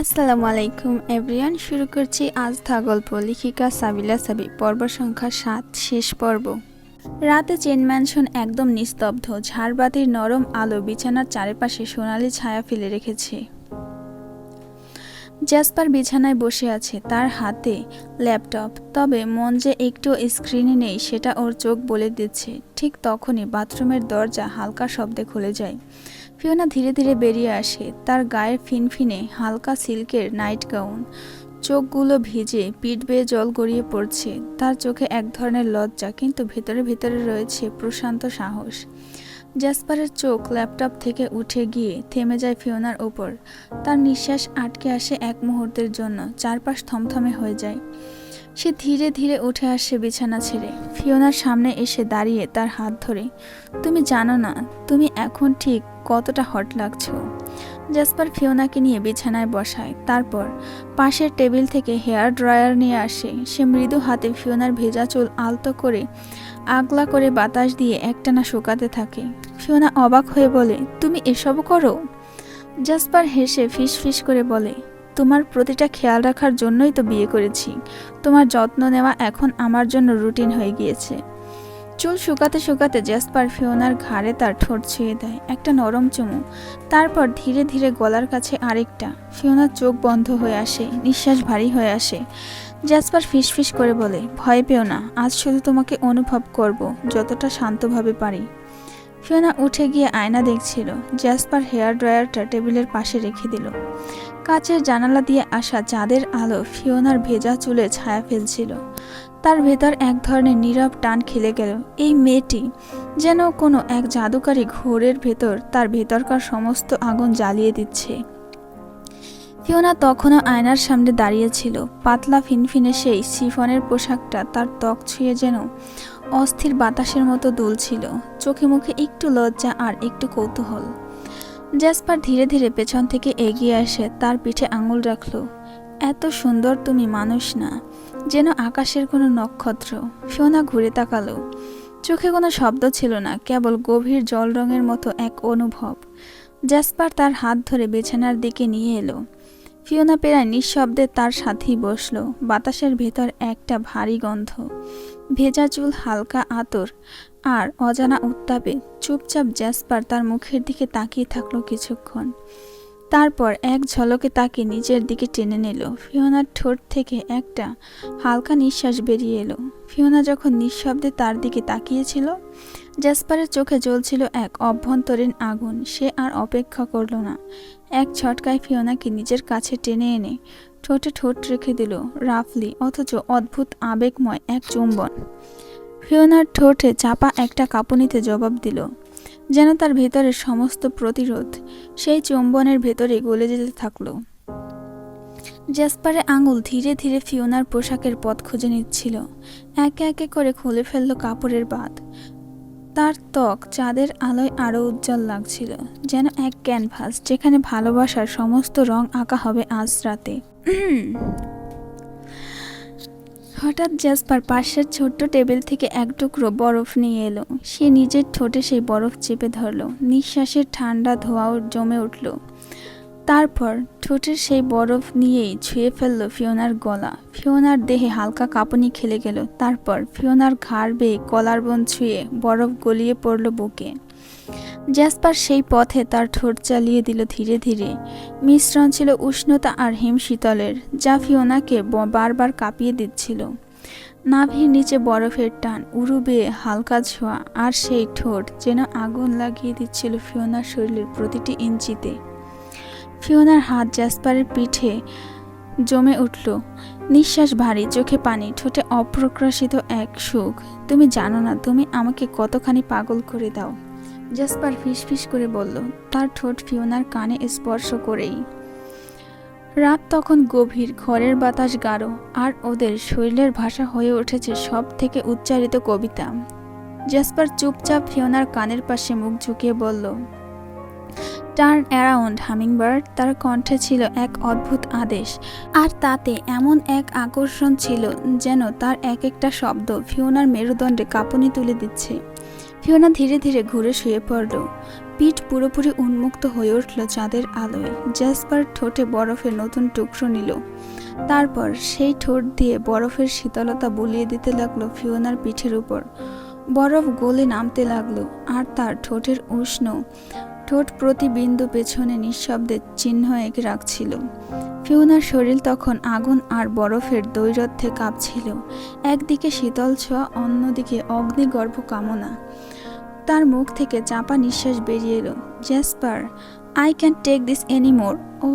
আসসালামু আলাইকুম এভরিয়ান শুরু করছি আজ গল্প, লেখিকা সাবিলা সাবি পর্ব সংখ্যা সাত, শেষ পর্ব। রাতে চেন ম্যানশন একদম নিস্তব্ধ, ঝাড়বাতির নরম আলো বিছানার চারিপাশে সোনালি ছায়া ফেলে রেখেছে। জ্যাসপার বিছানায় বসে আছে, তার হাতে ল্যাপটপ, তবে মন যে একটু স্ক্রিনে নেই, সেটা ওর চোখ বলে দিচ্ছে। ঠিক তখনই বাথরুমের দরজা হালকা শব্দে খুলে যায়। ফিওনা ধীরে ধীরে বেরিয়ে আসে। তার গায়ের ফিনফিনে হালকা সিল্কের নাইট গাউন। চোখগুলো ভিজে পিঠ বেয়ে জল গড়িয়ে পড়ছে। তার চোখে এক ধরনের লজ্জা, কিন্তু ভেতরে ভেতরে রয়েছে প্রশান্ত সাহস। জ্যাসপারের চোখ ল্যাপটপ থেকে উঠে গিয়ে থেমে যায় ফিওনার ওপর। তার নিঃশ্বাস আটকে আসে এক মুহূর্তের জন্য, চারপাশ থমথমে হয়ে যায়। সে ধীরে ধীরে উঠে আসে বিছানা ছেড়ে। ফিওনার সামনে এসে দাঁড়িয়ে তার হাত ধরে। তুমি জানো না, তুমি এখন ঠিক কতটা হট লাগছো। জাসপার ফিওনাকে নিয়ে বিছানায় বসায়। তারপর পাশের টেবিল থেকে হেয়ার ড্রায়ার নিয়ে আসে। সে মৃদু হাতে ফিওনার ভেজা চুল আলতো করে, আগলা করে বাতাস দিয়ে একটানা শুকাতে থাকে। ফিওনা অবাক হয়ে বলে, তুমি এসবও করো? জাসপার হেসে ফিস ফিস করে বলে, তোমার প্রতিটা খেয়াল রাখার জন্যই তো বিয়ে করেছি। তোমার যত্ন নেওয়া এখন আমার জন্য রুটিন হয়ে গিয়েছে। চুল শুকাতে শুকাতে জ্যাসপার ফিওনার ঘাড়ে তার ঠোঁট ছুঁয়ে দেয়, একটা নরম চুমু। তারপর ধীরে ধীরে গলার কাছে আরেকটা। ফিওনার চোখ বন্ধ হয়ে আসে, নিঃশ্বাস ভারী হয়ে আসে। জ্যাসপার ফিসফিস করে বলে, ভয় পেও না, আজ শুধু তোমাকে অনুভব করব, যতটা শান্তভাবে পারি। ফিওনা উঠে গিয়ে আয়না দেখছিল জ্যাসপার হেয়ার ড্রায়ারটা টেবিলের পাশে রেখে দিল। কাচের জানালা দিয়ে আসা চাঁদের আলো ফিওনার ভেজা চুলে ছায়া ফেলছিল। তার ভেতর এক ধরনের নীরব টান খেলে গেল। এই মেয়েটি যেন কোনো এক জাদুকারী ঘোরের ভেতর তার ভেতরকার সমস্ত আগুন জ্বালিয়ে দিচ্ছে। ফিওনা তখনও আয়নার সামনে দাঁড়িয়েছিল পাতলা ফিনফিনে সেই সিফনের পোশাকটা তার ত্বক ছুঁয়ে যেন অস্থির বাতাসের মতো দুলছিল। চোখে মুখে একটু লজ্জা আর একটু কৌতূহল। জ্যাসপার ধীরে ধীরে পেছন থেকে এগিয়ে এসে তার পিঠে আঙুল রাখল। এত সুন্দর তুমি মানুষ না। যেন আকাশের কোনো নক্ষত্র, সোনা ঘুরে তাকালো। চোখে কোনো শব্দ ছিল না, কেবল গভীর জল রঙের মতো এক অনুভব। জ্যাসপার তার হাত ধরে বিছানার দিকে নিয়ে এলো। ফিওনা প্রায় নিঃশব্দে তার সাথেই বসল, বাতাসের ভেতর একটা ভারী গন্ধ। ভেজা চুল হালকা আতর, আর অজানা উত্তাপে চুপচাপ জ্যাসপার তার মুখের দিকে তাকিয়ে থাকল কিছুক্ষণ। তারপর এক ঝলকে তাকে নিজের দিকে টেনে নিল। ফিওনার ঠোঁট থেকে একটা হালকা নিঃশ্বাস বেরিয়ে এলো। ফিওনা যখন নিঃশব্দে তার দিকে তাকিয়েছিল জ্যাসপারের চোখে জ্বলছিল এক অভ্যন্তরীণ আগুন। সে আর অপেক্ষা করল না। এক ছটকায় ফিওনাকে নিজের কাছে টেনে এনে ঠোঁটে ঠোঁট রেখে দিল, রাফলি, অথচ অদ্ভুত, আবেগময় এক চুম্বন। ফিওনার ঠোঁটে চাপা একটা কাঁপুনিতে জবাব দিল যেন তার ভেতরের সমস্ত প্রতিরোধ সেই চুম্বনের ভেতরে গলে যেতে থাকল। জ্যাসপারের আঙুল ধীরে ধীরে ফিওনার পোশাকের পথ খুঁজে নিচ্ছিল। একে একে করে খুলে ফেলল কাপড়ের বাঁধ। তার ত্বক চাঁদের আলোয় আরও উজ্জ্বল লাগছিল, যেন এক ক্যানভাস যেখানে ভালোবাসার সমস্ত রং আঁকা হবে আজ রাতে। হঠাৎ জ্যাসপার পাশের ছোট্ট টেবিল থেকে এক টুকরো বরফ নিয়ে এলো। সে নিজের ঠোঁটে সেই বরফ চেপে ধরলো। নিঃশ্বাসের ঠান্ডা ধোঁয়াও জমে উঠল। তারপর ঠোঁটের সেই বরফ নিয়েই ছুঁয়ে ফেলল ফিওনার গলা। ফিওনার দেহে হালকা কাঁপুনি খেলে গেল। তারপর ফিওনার ঘাড় বেয়ে কলার বন ছুঁয়ে বরফ গলিয়ে পড়ল বুকে। জ্যাসপার সেই পথে তার ঠোঁট চালিয়ে দিল ধীরে ধীরে। মিশ্রণ ছিল উষ্ণতা আর হিম শীতলের, যা ফিওনাকে বারবার কাঁপিয়ে দিচ্ছিল। নাভির নিচে বরফের টান উড়ু বেয়ে হালকা ছোঁয়া, আর সেই ঠোঁট যেন আগুন লাগিয়ে দিচ্ছিল ফিওনার শরীরের প্রতিটি ইঞ্চিতে। ফিওনার হাত জ্যাসপারের পিঠে জমে উঠল। নিঃশ্বাস ভারী, চোখে পানি, ঠোঁটে অপ্রকাশিত এক সুখ। তুমি জানো না, তুমি আমাকে কতখানি পাগল করে দাও। জাসপার ফিসফিস করে বলল, তার ঠোঁট ফিওনার কানে স্পর্শ করেই। রাত তখন গভীর, ঘরের বাতাস গাঢ়, আর ওদের শরীরের ভাষা হয়ে উঠেছে সব থেকে উচ্চারিত কবিতা। জাসপার চুপচাপ ফিওনার কানের পাশে মুখ ঝুঁকিয়ে বলল টার্ন অ্যারাউন্ড হামিংবার্ড তার কণ্ঠে ছিল এক অদ্ভুত আদেশ, আর তাতে এমন এক আকর্ষণ ছিল যেন তার এক একটা শব্দ ফিওনার মেরুদণ্ডে কাঁপুনি তুলে দিচ্ছে। ফিওনা ধীরে ধীরে ঘুরে শুয়ে পড়ল। পিঠ পুরোপুরি উন্মুক্ত হয়ে উঠল চাঁদের আলোয়। জ্যাসপার ঠোঁটে বরফের নতুন টুকরো নিল। তারপর সেই ঠোঁট দিয়ে বরফের শীতলতা বুলিয়ে দিতে লাগল ফিওনার পিঠের উপর। বরফ গলে নামতে লাগল আর তার ঠোঁটের উষ্ণ, ঠোঁট প্রতি বিন্দু পেছনে নিঃশব্দে চিহ্ন এঁকে রাখছিল। ফিওনার শরীর তখন আগুন আর বরফের দৈরথ্যে কাঁপছিল। একদিকে শীতল ছোঁয়া, অন্যদিকে অগ্নিগর্ভ কামনা। তার মুখ থেকে চাপা নিঃশ্বাস বেরিয়ে এলো। Jasper I can take this anymore oh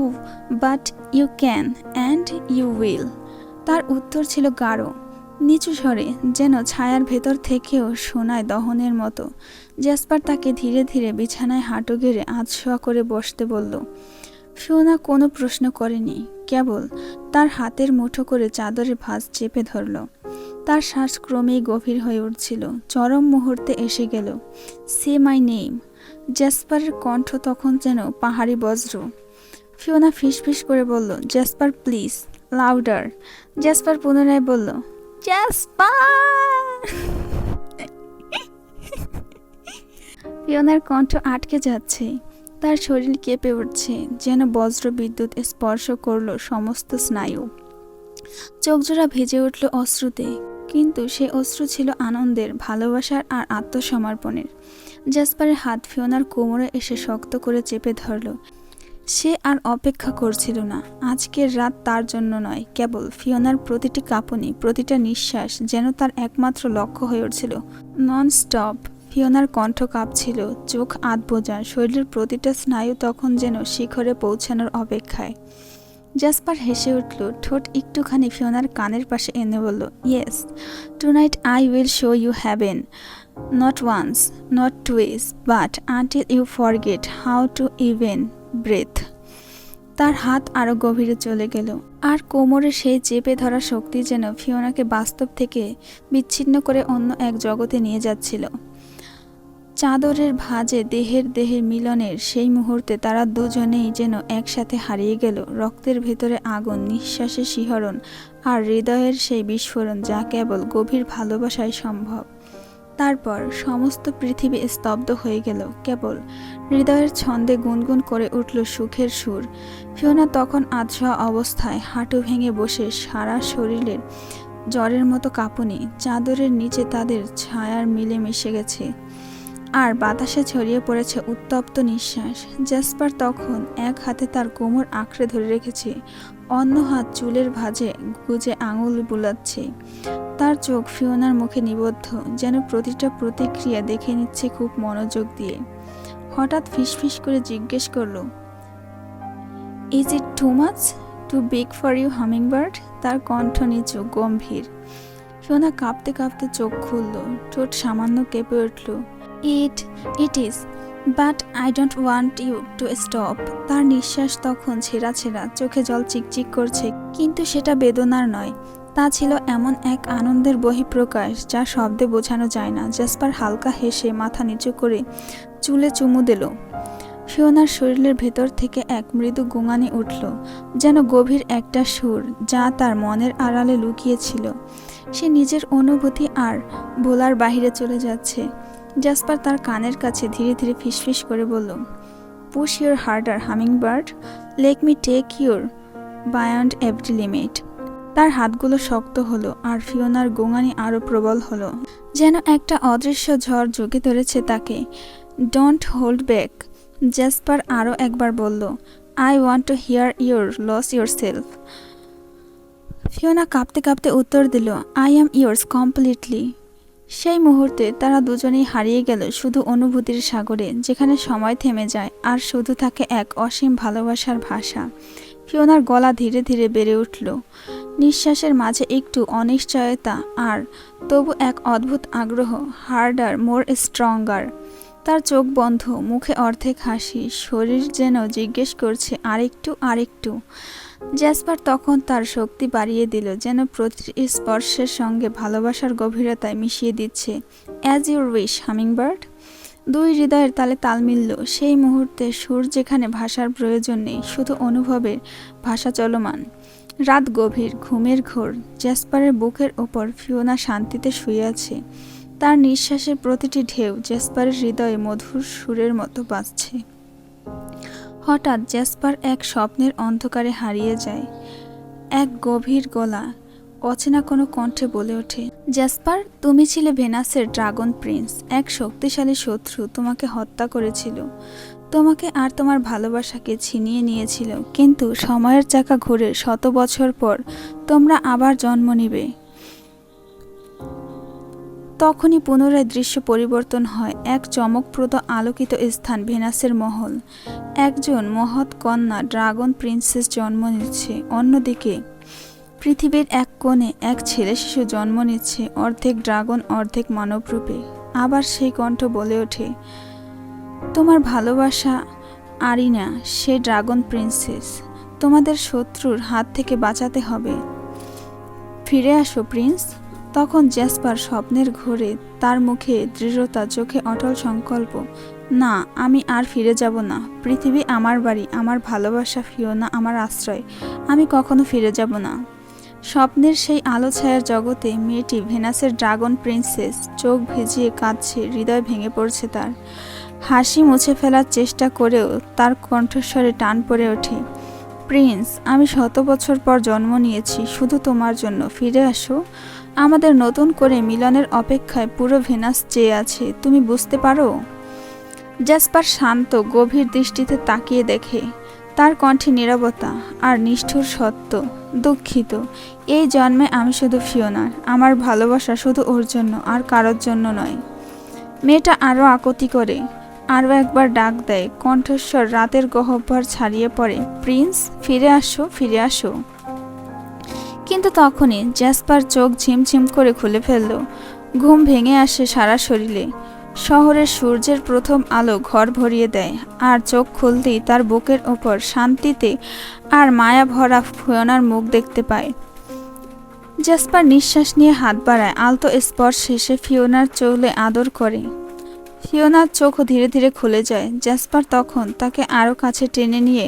but you can and you will তার উত্তর ছিল গাঢ়, নিচু স্বরে, যেন ছায়ার ভেতর থেকেও শোনায় দহনের মতো। জ্যাসপার তাকে ধীরে ধীরে বিছানায় হাঁটু গেড়ে আধশোয়া করে বসতে বলল। ফিওনা কোনো প্রশ্ন করেনি, কেবল তার হাতের মুঠো করে চাদরের ভাঁজ চেপে ধরল। তার শ্বাস ক্রমেই গভীর হয়ে উঠছিল। চরম মুহূর্তে এসে গেল। সে মাই নেম। জ্যাসপারের কণ্ঠ তখন যেন পাহাড়ি বজ্র। ফিওনা ফিসফিস করে বলল, জ্যাসপার, প্লিজ, লাউডার। জ্যাসপার পুনরায় বলল, জ্যাসপার! ফিওনার কণ্ঠ আটকে যাচ্ছে। তার শরীর কেঁপে উঠছে, যেন বজ্র বিদ্যুৎ স্পর্শ করল সমস্ত স্নায়ু। চোখজোড়া ভেজে উঠল অশ্রুতে। কিন্তু সে অশ্রু ছিল আনন্দের, ভালোবাসার আর আত্মসমর্পণের। জাসপারের হাত ফিওনার কোমরে এসে শক্ত করে চেপে ধরল। সে আর অপেক্ষা করছিল না। আজকের রাত তার জন্য নয়, কেবল ফিওনার প্রতিটি কাঁপুনি, প্রতিটা নিঃশ্বাস যেন তার একমাত্র লক্ষ্য হয়ে উঠছিল। নন স্টপ ফিওনার কণ্ঠ কাঁপছিল, চোখ আধ বোঝা শরীরের প্রতিটা স্নায়ু তখন যেন শিখরে পৌঁছানোর অপেক্ষায়। জাসপার হেসে উঠল, ঠোঁট একটুখানি ফিওনার কানের পাশে এনে বলল, yes tonight I will show you heaven not once not twice but until you forget how to even breathe তার হাত আরও গভীরে চলে গেল। আর কোমরে সেই চেপে ধরা শক্তি যেন ফিওনাকে বাস্তব থেকে বিচ্ছিন্ন করে অন্য এক জগতে নিয়ে যাচ্ছিল। চাদরের ভাঁজে দেহের দেহের মিলনের সেই মুহূর্তে তারা দুজনেই যেন একসাথে হারিয়ে গেল। রক্তের ভেতরে আগুন নিঃশ্বাসে শিহরণ আর হৃদয়ের সেই বিস্ফোরণ যা কেবল গভীর ভালোবাসায় সম্ভব। তারপর সমস্ত পৃথিবী স্তব্ধ হয়ে গেল। কেবল হৃদয়ের ছন্দে গুনগুন করে উঠল সুখের সুর। ফিওনা তখন আধশোয়া অবস্থায় হাঁটু ভেঙে বসে সারা শরীরের জ্বরের মতো কাঁপুনি। চাদরের নিচে তাদের ছায়ার মিলে মিশে গেছে। আর বাতাসে ছড়িয়ে পড়েছে উত্তপ্ত নিঃশ্বাস। জাসপার তখন এক হাতে তার কোমর আঁকড়ে ধরে রেখেছে, অন্য হাত চুলের ভাঁজে গুজে আঙুল বুলাচ্ছে। তার চোখ ফিওনার মুখে নিবদ্ধ, যেন প্রতিটা প্রতিক্রিয়া দেখে নিচ্ছে খুব মনোযোগ দিয়ে। হঠাৎ ফিসফিস করে জিজ্ঞেস করল is it too much too big for you hummingbird তার কণ্ঠ নিচু, গম্ভীর। ফিওনা কাঁপতে কাঁপতে চোখ খুলল, ঠোঁট সামান্য কেঁপে উঠল। It it is but I don't want you to stop তার নিঃশ্বাস তখন ছেঁড়া ছেঁড়া, চোখে জল চিকচিক করছে। কিন্তু সেটা বেদনার নয়। তা ছিল এমন এক আনন্দের বহিঃপ্রকাশ, যা শব্দে বোঝানো যায় না। জাসপার হালকা হেসে মাথা নিচু করে চুলে চুমু দিল। ফিওনার শরীরের ভেতর থেকে এক মৃদু গুঙানি উঠল, যেন গভীর একটা সুর, যা তার মনের আড়ালে লুকিয়েছিল। সে নিজের অনুভূতি আর বলার বাহিরে চলে যাচ্ছে। জাসপার তার কানের কাছে ধীরে ধীরে ফিসফিস করে বলল push your harder hummingbird let me take your beyond every limit তার হাতগুলো শক্ত হলো আর ফিওনার গোঙানি আরও প্রবল হলো। যেন একটা অদৃশ্য ঝড় জোগে ধরেছে তাকে। ডোন্ট হোল্ড ব্যাক জাসপার আরও একবার বলল I want to hear your lose yourself Fiona কাঁপতে কাঁপতে উত্তর দিল আই অ্যাম ইয়োর্স কমপ্লিটলি সেই মুহূর্তে তারা দুজনেই হারিয়ে গেল শুধু অনুভূতির সাগরে, যেখানে সময় থেমে যায় আর শুধু থাকে এক অসীম ভালোবাসার ভাষা। ফিওনার গলা ধীরে ধীরে বেড়ে উঠল। নিঃশ্বাসের মাঝে একটু অনিশ্চয়তা আর তবু এক অদ্ভুত আগ্রহ, হার্ডার, মোর স্ট্রঙ্গার। তার চোখ বন্ধ, মুখে অর্ধেক হাসি, শরীর যেন জিজ্ঞেস করছে আরেকটু আরেকটু। জ্যাসপার তখন তার শক্তি বাড়িয়ে দিল যেন প্রতি স্পর্শের সঙ্গে ভালোবাসার গভীরতায় মিশিয়ে দিচ্ছে। অ্যাজ ইউর উইশ হামিংবার্ড দুই হৃদয়ের তালে তাল মিলল। সেই মুহূর্তে সুর যেখানে ভাষার প্রয়োজন নেই, শুধু অনুভবের ভাষা চলমান। রাত গভীর, ঘুমের ঘোর। জ্যাসপারের বুকের ওপর ফিওনা শান্তিতে শুয়ে আছে। তার নিঃশ্বাসের প্রতিটি ঢেউ জেসপারের হৃদয়ে মধুর সুরের মতো বাজছে। হঠাৎ জেসপার এক স্বপ্নের অন্ধকারে হারিয়ে যায়। এক গভীর গলা, অচেনা কোনো কণ্ঠে বলে ওঠে, জ্যাসপার, তুমি ছিলে ভেনাসের ড্রাগন প্রিন্স, এক শক্তিশালী শত্রু, তোমাকে হত্যা করেছিল। তোমাকে আর তোমার ভালোবাসাকে ছিনিয়ে নিয়েছিল। কিন্তু সময়ের চাকা ঘুরে শত বছর পর তোমরা আবার জন্ম নিবে। তখনই পুনরায় দৃশ্য পরিবর্তন হয় এক চমকপ্রদ আলোকিত স্থান ভেনাসের মহল। একজন মহৎ কন্যা ড্রাগন প্রিন্সেস জন্ম নিচ্ছে, অন্যদিকে পৃথিবীর এক কোণে এক ছেলে শিশু জন্ম নিচ্ছে, অর্ধেক ড্রাগন, অর্ধেক মানবরূপে আবার সেই কণ্ঠ বলে ওঠে, তোমার ভালোবাসা আরিনা, সে ড্রাগন প্রিন্সেস। তোমাদের শত্রুর হাত থেকে বাঁচাতে হবে। ফিরে আসো প্রিন্স। তখন জ্যাসপার স্বপ্নের ঘোরে, তার মুখে দৃঢ়তা, চোখে অটল সংকল্প, না, আমি আর ফিরে যাব না। পৃথিবী আমার বাড়ি, আমার ভালোবাসা ফিওনা আমার আশ্রয়। আমি কখনো ফিরে যাব না। স্বপ্নের সেই আলো ছায়ার জগতে মেয়েটি ভেনাসের ড্রাগন প্রিন্সেস, চোখ ভিজিয়ে কাঁদছে, হৃদয় ভেঙে পড়ছে তার। হাসি মুছে ফেলার চেষ্টা করেও তার কণ্ঠস্বরে টান পড়ে ওঠে, প্রিন্স, আমি শত বছর পর জন্ম নিয়েছি, শুধু তোমার জন্য। ফিরে আসো। আমাদের নতুন করে মিলনের অপেক্ষায় পুরো ভেনাস চেয়ে আছে, তুমি বুঝতে পারো? জাসপার শান্ত, গভীর দৃষ্টিতে তাকিয়ে দেখে, তার কণ্ঠে নীরবতা আর নিষ্ঠুর সত্য, দুঃখিত, এই জন্মে আমি শুধু ফিওনার আমার ভালোবাসা শুধু ওর জন্য আর কারোর জন্য নয়। মেয়েটা আরও আকতি করে আরও একবার ডাক দেয়, কণ্ঠস্বর রাতের গহ্বর ছাড়িয়ে পড়ে, প্রিন্স, ফিরে আসো ফিরে আসো। কিন্তু তখনই জ্যাসপার চোখ ঝিমঝিম করে খুলে ফেলল। ঘুম ভেঙে আসে সারা শরীরে। শহরের সূর্যের প্রথম আলো ঘর ভরিয়ে দেয়, আর চোখ খুলতেই তার বুকের ওপর শান্তিতে আর মায়া ভরা ফিওনার মুখ দেখতে পায়। জ্যাসপার নিঃশ্বাস নিয়ে হাত বাড়ায়, আলতো স্পর্শ শেষে ফিওনার চৌলে আদর করে। ফিওনার চোখও ধীরে ধীরে খুলে যায়। জ্যাসপার তখন তাকে আরও কাছে টেনে নিয়ে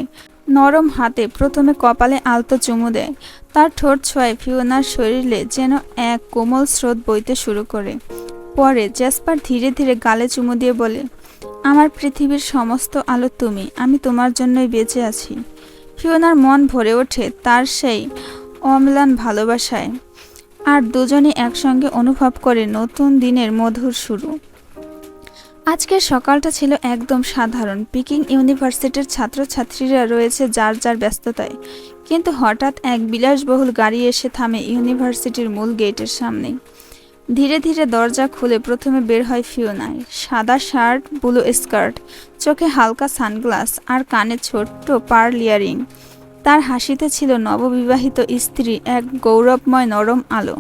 নরম হাতে প্রথমে কপালে আলতো চুমু দেয়। তার ঠোঁট ছোঁয়ায় ফিওনার শরীরে যেন এক কোমল স্রোত বইতে শুরু করে। পরে জ্যাসপার ধীরে ধীরে গালে চুমু দিয়ে বলে, আমার পৃথিবীর সমস্ত আলো তুমি, আমি তোমার জন্যই বেঁচে আছি। ফিওনার মন ভরে ওঠে তার সেই অম্লান ভালোবাসায়। আর দুজনে একসঙ্গে অনুভব করে নতুন দিনের মধুর শুরু। আজকের সকালটা ছিল একদম সাধারণ। পিকিং ইউনিভার্সিটির ছাত্রছাত্রীরা রয়েছে যার যার ব্যস্ততায়। কিন্তু হঠাৎ এক বিলাসবহুল গাড়ি এসে থামে ইউনিভার্সিটির মূল গেটের সামনে। ধীরে ধীরে দরজা খুলে প্রথমে বের হয় ফিওনায় সাদা শার্ট, ব্লু স্কার্ট, চোখে হালকা সানগ্লাস আর কানে ছোট্ট পার্ল ইয়ারিং। তার হাসিতে ছিল নববিবাহিত স্ত্রী এক গৌরবময় নরম আলো।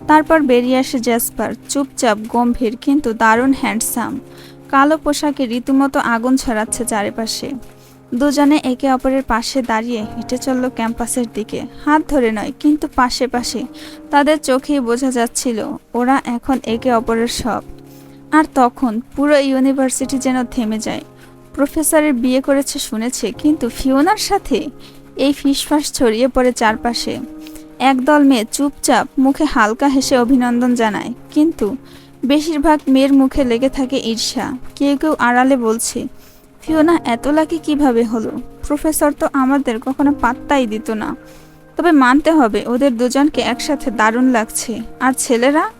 তারপর বেরিয়ে আসে জ্যাসপার, চুপচাপ, গম্ভীর কিন্তু দারুণ হ্যান্ডসাম। কালো পোশাকে রীতিমতো আগুন ছড়াচ্ছে চারিপাশে। দুজনে একে অপরের পাশে দাঁড়িয়ে হেঁটে চলল ক্যাম্পাসের দিকে। হাত ধরে নয়, কিন্তু পাশে পাশে। তাদের চোখেই বোঝা যাচ্ছিল, ওরা এখন একে অপরের সব। আর তখন পুরো ইউনিভার্সিটি যেন থেমে যায়। প্রফেসরের বিয়ে করেছে শুনেছে, কিন্তু ফিওনার সাথে এই ফিসফাস ছড়িয়ে পড়ে চারপাশে। একদল মেয়ে চুপচাপ মুখে হালকা হেসে অভিনন্দন জানায়। কিন্তু বেশিরভাগ মেয়ের মুখে লেগে থাকে ঈর্ষা। কেউ কেউ আড়ালে বলছে, ফিওনা, এত লাকি কীভাবে হলো? প্রফেসর তো আমাদের কখনো পাত্তাই দিত না। তবে মানতে হবে, ওদের দুজনকে একসাথে দারুণ লাগছে। আর ছেলেরা?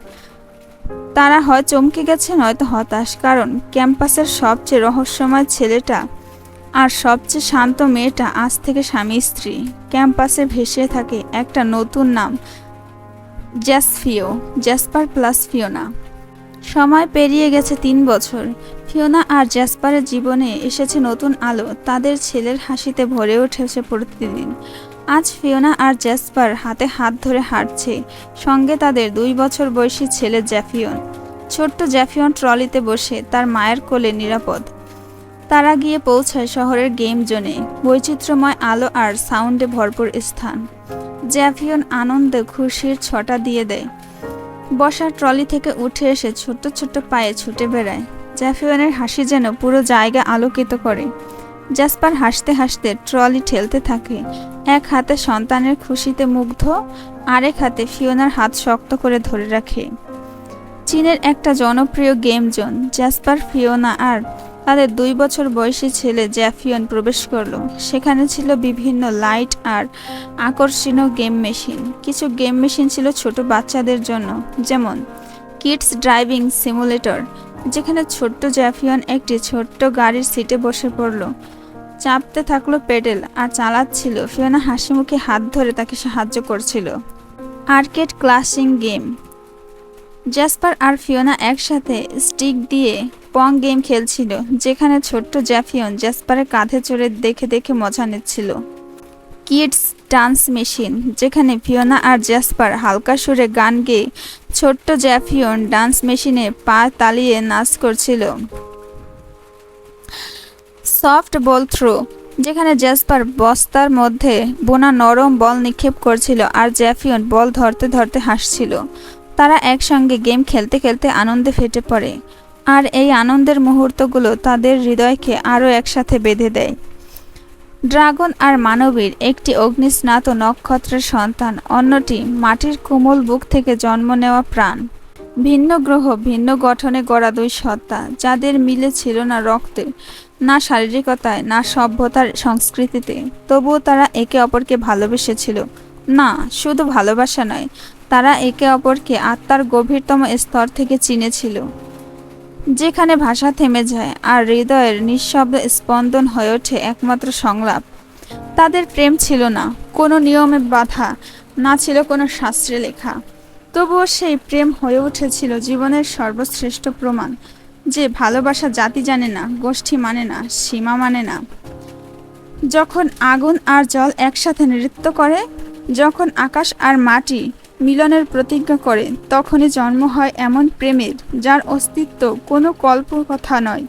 তারা হয় চমকে গেছে, নয়তো হতাশ। কারণ ক্যাম্পাসের সবচেয়ে রহস্যময় ছেলেটা আর সবচেয়ে শান্ত মেয়েটা আজ থেকে স্বামী স্ত্রী। ক্যাম্পাসে ভেসে থাকে একটা নতুন নাম, জ্যাসফিও, জ্যাসপার প্লাস ফিওনা। সময় পেরিয়ে গেছে তিন বছর। ফিওনা আর জ্যাসপারের জীবনে এসেছে নতুন আলো, তাদের ছেলের হাসিতে ভরে উঠেছে প্রতিদিন। আজ ফিওনা আর জ্যাসপার হাতে হাত ধরে হাঁটছে, সঙ্গে তাদের দুই বছর বয়সী ছেলে জ্যাফিয়ন। ছোট্ট জ্যাফিয়ন ট্রলিতে বসে তার মায়ের কোলে নিরাপদ। তারা গিয়ে পৌঁছায় শহরের গেম জোনে। বৈচিত্র্যময় আলো আর সাউন্ডে ভরপুর স্থান। জ্যাভিয়ন আনন্দে খুশির ছটা দিয়ে দেয়। বসার ট্রলি থেকে উঠে এসে ছোট্ট ছোট্ট পায়ে ছুটে বেড়ায়। জ্যাফিয়নের হাসি যেন পুরো জায়গা আলোকিত করে। জাসপার হাসতে হাসতে ট্রলি ঠেলতে থাকে। এক হাতে সন্তানের খুশিতে মুগ্ধ, আরেক হাতে ফিওনার হাত শক্ত করে ধরে রাখে। চীনের একটা জনপ্রিয় গেম জোন জ্যাসপার ফিওনা আর তাদের দুই বছর বয়সী ছেলে জ্যাফিয়ন প্রবেশ করল। সেখানে ছিল বিভিন্ন লাইট আর আকর্ষণীয় গেম মেশিন। কিছু গেম মেশিন ছিল ছোট বাচ্চাদের জন্য, যেমন কিডস ড্রাইভিং সিমুলেটর, যেখানে ছোট্ট জ্যাফিয়ন একটি ছোট্ট গাড়ির সিটে বসে পড়ল। চাপতে থাকল পেডেল আর চালাচ্ছিল। ফিওনা হাসি মুখে হাত ধরে তাকে সাহায্য করছিল। Arcade classic game. জ্যাসপার আর ফিওনা একসাথে স্টিক দিয়ে পং গেম খেলছিল, যেখানে ছোট্ট জ্যাফিয়ন জ্যাসপারের কাঁধে চড়ে দেখে দেখে মজা নিচ্ছিল। কিডস ডান্স মেশিন, যেখানে ফিওনা আর জ্যাসপার হালকা সুরে গান গেয়ে ছোট্ট জ্যাফিয়ন ডান্স মেশিনে পা তালিয়ে নাচ করছিল। সফট বল থ্রো, যেখানে জ্যাসপার বস্তার মধ্যে বোনা নরম বল নিক্ষেপ করছিল আর জ্যাফিয়ন বল ধরতে ধরতে হাসছিল। তারা একসঙ্গে গেম খেলতে খেলতে আনন্দে ফেটে পড়ে। আর এই আনন্দের মুহূর্তগুলো তাদের হৃদয়কে আরও একসাথে বেঁধে দেয়। ড্রাগন আর মানবীর একটি অগ্নিস্নাত নক্ষত্রের সন্তান, অন্যটি মাটির কোমল বুক থেকে জন্ম নেওয়া প্রাণ। ভিন্ন গ্রহ, ভিন্ন গঠনে গড়া দুই সত্তা, যাদের মিলে ছিল না রক্তে, না শারীরিকতায়, না সভ্যতার সংস্কৃতিতে। তবুও তারা একে অপরকে ভালোবেসেছিল। না, শুধু ভালোবাসা নয়, তারা একে অপরকে আত্মার গভীরতম স্তর থেকে চিনেছিল। যেখানে ভাষা থেমে যায় আর হৃদয়ের নিঃশব্দ স্পন্দন হয়ে ওঠে একমাত্র সংলাপ। তাদের প্রেম ছিল না, কোনো নিয়মে বাধা, না ছিল কোনো শাস্ত্রে লেখা। তবুও সেই প্রেম হয়ে উঠেছিল জীবনের সর্বশ্রেষ্ঠ প্রমাণ, যে ভালোবাসা জাতি জানে না, গোষ্ঠী মানে না, সীমা মানে না। যখন আগুন আর জল একসাথে নৃত্য করে, যখন আকাশ আর মাটি মিলনের প্রতিজ্ঞা করে, তখনই জন্ম হয় এমন প্রেমের, যার অস্তিত্ব কোনো কল্পকথা নয়,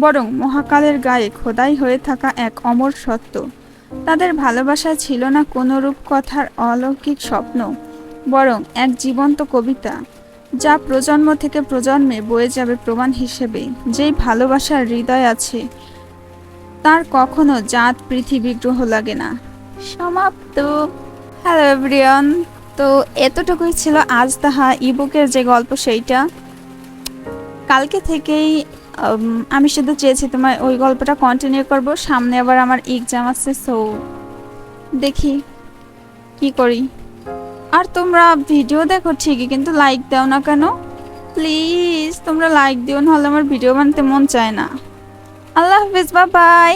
বরং মহাকালের গায়ে খোদাই হয়ে থাকা এক অমর সত্য। তাদের ভালোবাসা ছিল না কোনো রূপকথার অলৌকিক স্বপ্ন, বরং এক জীবন্ত কবিতা, যা প্রজন্ম থেকে প্রজন্মে বয়ে যাবে প্রমাণ হিসেবে, যেই ভালোবাসার হৃদয় আছে, তার কখনো জাত পৃথিবী গ্রহ লাগে না। সমাপ্ত। Hello everyone. তো এতটুকুই ছিল আজ তাহা ইবুকের যে গল্প সেইটা। কালকে থেকেই আমি শুধু চেয়েছি তোমার ওই গল্পটা কন্টিনিউ করব। সামনে আবার আমার এক্সাম আছে সো দেখি কি করি। আর তোমরা ভিডিও দেখো ঠিকই, কিন্তু লাইক দাও না কেন? প্লিজ তোমরা লাইক দিও, নাহলে আমার ভিডিও বানাতে মন চায় না। আল্লাহ হাফিজ বা বাই